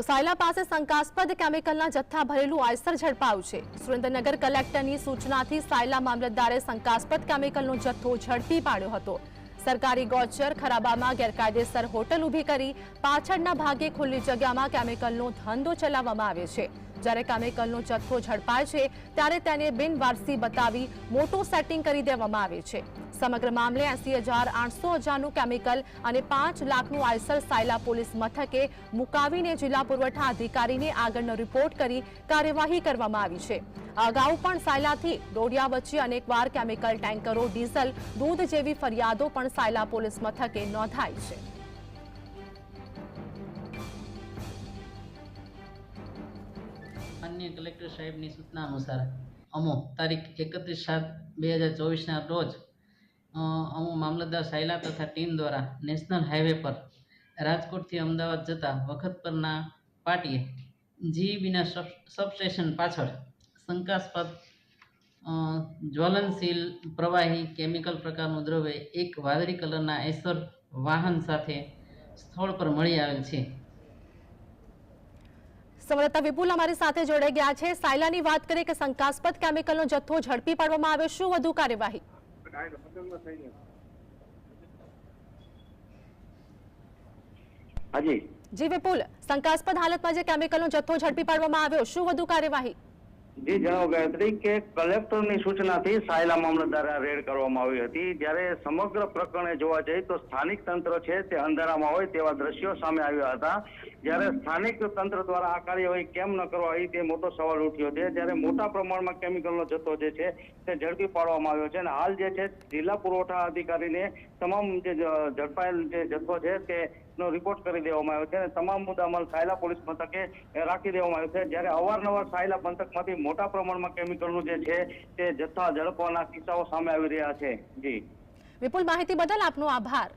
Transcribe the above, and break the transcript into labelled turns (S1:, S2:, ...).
S1: તો સાયલા પાસે શંકાસ્પદ કેમિકલના જથ્થા ભરેલું આયસર ઝડપાયું છે. સુરેન્દ્રનગર કલેક્ટરની સૂચનાથી સાયલા મામલતદારે શંકાસ્પદ કેમિકલનો જથ્થો ઝડપી પાડ્યો હતો. સરકારી ગોચર ખરાબામાં ગેરકાયદેસર હોટલ ઊભી કરી પાછળના ભાગે ખુલ્લી જગ્યામાં કેમિકલનો ધંધો ચલાવવામાં આવે છે. જ્યારે કેમિકલનો જથ્થો ઝડપાય છે, ત્યારે તેને બિનવારસી બતાવી મોટું સેટિંગ કરી દેવામાં આવે છે. સમગ્ર મામલે એસી હજાર આઠસો હજારનું કેમિકલ અને પાંચ લાખનું આયસર સાયલા પોલીસ મથકે મુકાવીને જિલ્લા પુરવઠા અધિકારીને આગળનો રિપોર્ટ કરી કાર્યવાહી કરવામાં આવી છે. અગાઉ પણ સાયલાથી દોડિયા વચ્ચે અનેકવાર કેમિકલ ટેન્કરો, ડીઝલ, દૂધ જેવી ફરિયાદો પણ સાયલા પોલીસ મથકે નોંધાઈ છે.
S2: માન્ય કલેક્ટર સાહેબની સૂચના અનુસાર અમો તારીખ એકત્રીસ સાત બે હજાર ચોવીસના રોજ અમો મામલતદાર સાયલા તથા ટીમ દ્વારા નેશનલ હાઈવે પર રાજકોટથી અમદાવાદ જતા વખત પરના પાટીએ સબ, સબસ્ટેશન પાછળ શંકાસ્પદ જ્વલનશીલ પ્રવાહી કેમિકલ પ્રકારનું દ્રવ્ય એક વાદળી કલરના એસર વાહન સાથે સ્થળ પર મળી આવેલ છે.
S1: સંવાદદાતા વિપુલ અમારી સાથે જોડાઈ ગયા છે. સાયલાની વાત કરીએ કે શંકાસ્પદ કેમિકલનો જથ્થો ઝડપી પાડવામાં આવ્યો શું વધુ કાર્યવાહી?
S3: હાજી.
S1: જી વિપુલ શંકાસ્પદ હાલતમાં જે કેમિકલનો જથ્થો ઝડપી પાડવામાં આવ્યો શું વધુ કાર્યવાહી?
S3: જી જણાવો ગાયત્રી કે કલેક્ટરની સૂચનાથી સાયલા મામલતદારે રેડ કરવામાં આવી હતી. જ્યારે સમગ્ર પ્રકરણે જોવા જઈએ તો સ્થાનિક તંત્ર છે તે અંધારામાં હોય તેવા દ્રશ્યો સામે આવ્યા હતા. જ્યારે સ્થાનિક તંત્ર દ્વારા આ કાર્યવાહી કેમ ન કરવા આવી તે મોટો સવાલ ઉઠ્યો છે. જ્યારે મોટા પ્રમાણમાં કેમિકલનો જથ્થો જે છે તે ઝડપી પાડવામાં આવ્યો છે અને હાલ જે છે જિલ્લા પુરવઠા અધિકારીને તમામ જે ઝડપાયેલ જે જથ્થો છે તે નો રિપોર્ટ કરી દેવામાં આવ્યો છે અને તમામ મુદ્દામાલ સાયલા પોલીસ મથકે રાખી દેવામાં આવ્યો છે. જ્યારે અવારનવાર સાયલા પંથકમાંથી મોટા પ્રમાણમાં કેમિકલનું જે છે તે જથ્થા ઝડપવાના કિસ્સાઓ સામે આવી રહ્યા છે. જી.
S1: વિપુલ, માહિતી બદલ આપનો આભાર.